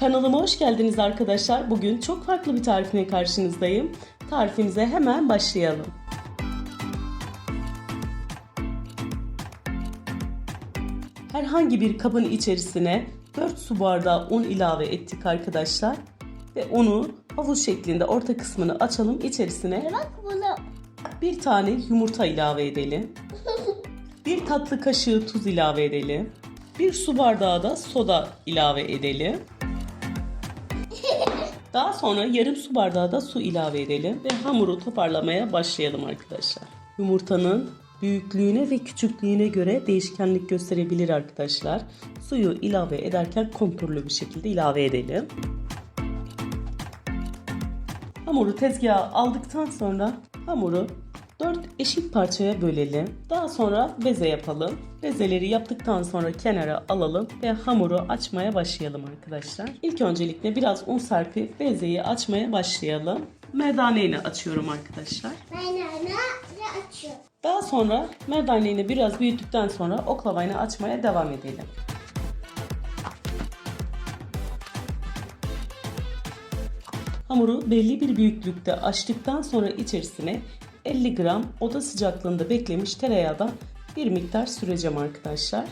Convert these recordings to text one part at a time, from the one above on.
Kanalıma hoş geldiniz arkadaşlar. Bugün çok farklı bir tarifine karşınızdayım. Tarifimize hemen başlayalım. Herhangi bir kabın içerisine 4 su bardağı un ilave ettik arkadaşlar. Ve unu havuz şeklinde orta kısmını açalım. İçerisine bir tane yumurta ilave edelim. Bir tatlı kaşığı tuz ilave edelim. Bir su bardağı da soda ilave edelim. Daha sonra yarım su bardağı da su ilave edelim ve hamuru toparlamaya başlayalım arkadaşlar. Yumurtanın büyüklüğüne ve küçüklüğüne göre değişkenlik gösterebilir arkadaşlar. Suyu ilave ederken kontrollü bir şekilde ilave edelim. Hamuru tezgaha aldıktan sonra hamuru 4 eşit parçaya bölelim. Daha sonra beze yapalım. Bezeleri yaptıktan sonra kenara alalım ve hamuru açmaya başlayalım arkadaşlar. İlk öncelikle biraz un serpip bezeyi açmaya başlayalım. Merdaneyle açıyorum arkadaşlar. Ana açıyorum. Daha sonra merdaneyi biraz büyüttükten sonra oklavayla açmaya devam edelim. Hamuru belli bir büyüklükte açtıktan sonra içerisine 50 gram oda sıcaklığında beklemiş tereyağdan bir miktar süreceğim arkadaşlar.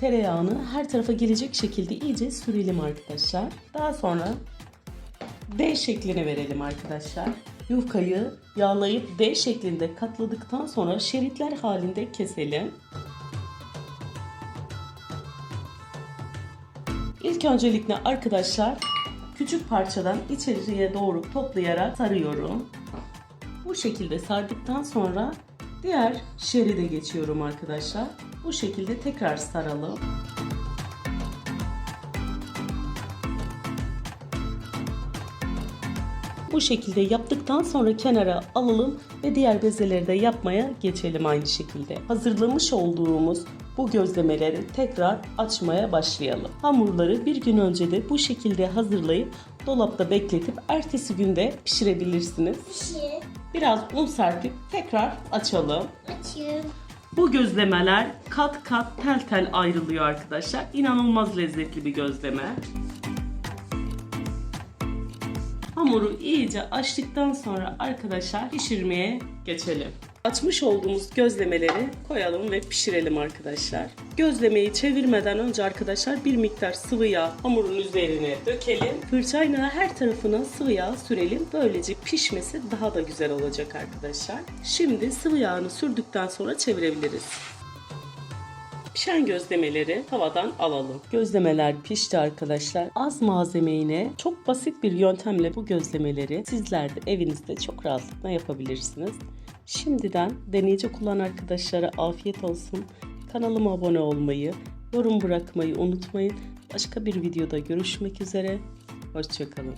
Tereyağını her tarafa gelecek şekilde iyice sürelim arkadaşlar. Daha sonra D şeklini verelim arkadaşlar. Yufkayı yağlayıp D şeklinde katladıktan sonra şeritler halinde keselim. İlk öncelikle arkadaşlar küçük parçadan içeriye doğru toplayarak sarıyorum. Bu şekilde sardıktan sonra diğer şeride geçiyorum arkadaşlar. Bu şekilde tekrar saralım. Bu şekilde yaptıktan sonra kenara alalım ve diğer bezeleri de yapmaya geçelim aynı şekilde. Hazırlamış olduğumuz bu gözlemeleri tekrar açmaya başlayalım. Hamurları bir gün önce de bu şekilde hazırlayıp dolapta bekletip ertesi günde pişirebilirsiniz. Pişir. Biraz un serpip tekrar açalım. Açıyorum. Bu gözlemeler kat kat tel tel ayrılıyor arkadaşlar. İnanılmaz lezzetli bir gözleme. Hamuru iyice açtıktan sonra arkadaşlar pişirmeye geçelim. Açmış olduğumuz gözlemeleri koyalım ve pişirelim arkadaşlar. Gözlemeyi çevirmeden önce arkadaşlar bir miktar sıvı yağ hamurun üzerine dökelim. Fırçayla her tarafına sıvı yağ sürelim. Böylece pişmesi daha da güzel olacak arkadaşlar. Şimdi sıvı yağını sürdükten sonra çevirebiliriz. Pişen gözlemeleri tavadan alalım. Gözlemeler pişti arkadaşlar. Az malzemeyle çok basit bir yöntemle bu gözlemeleri sizler de evinizde çok rahatlıkla yapabilirsiniz. Şimdiden deneyecek olan arkadaşlara afiyet olsun. Kanalıma abone olmayı, yorum bırakmayı unutmayın. Başka bir videoda görüşmek üzere. Hoşçakalın.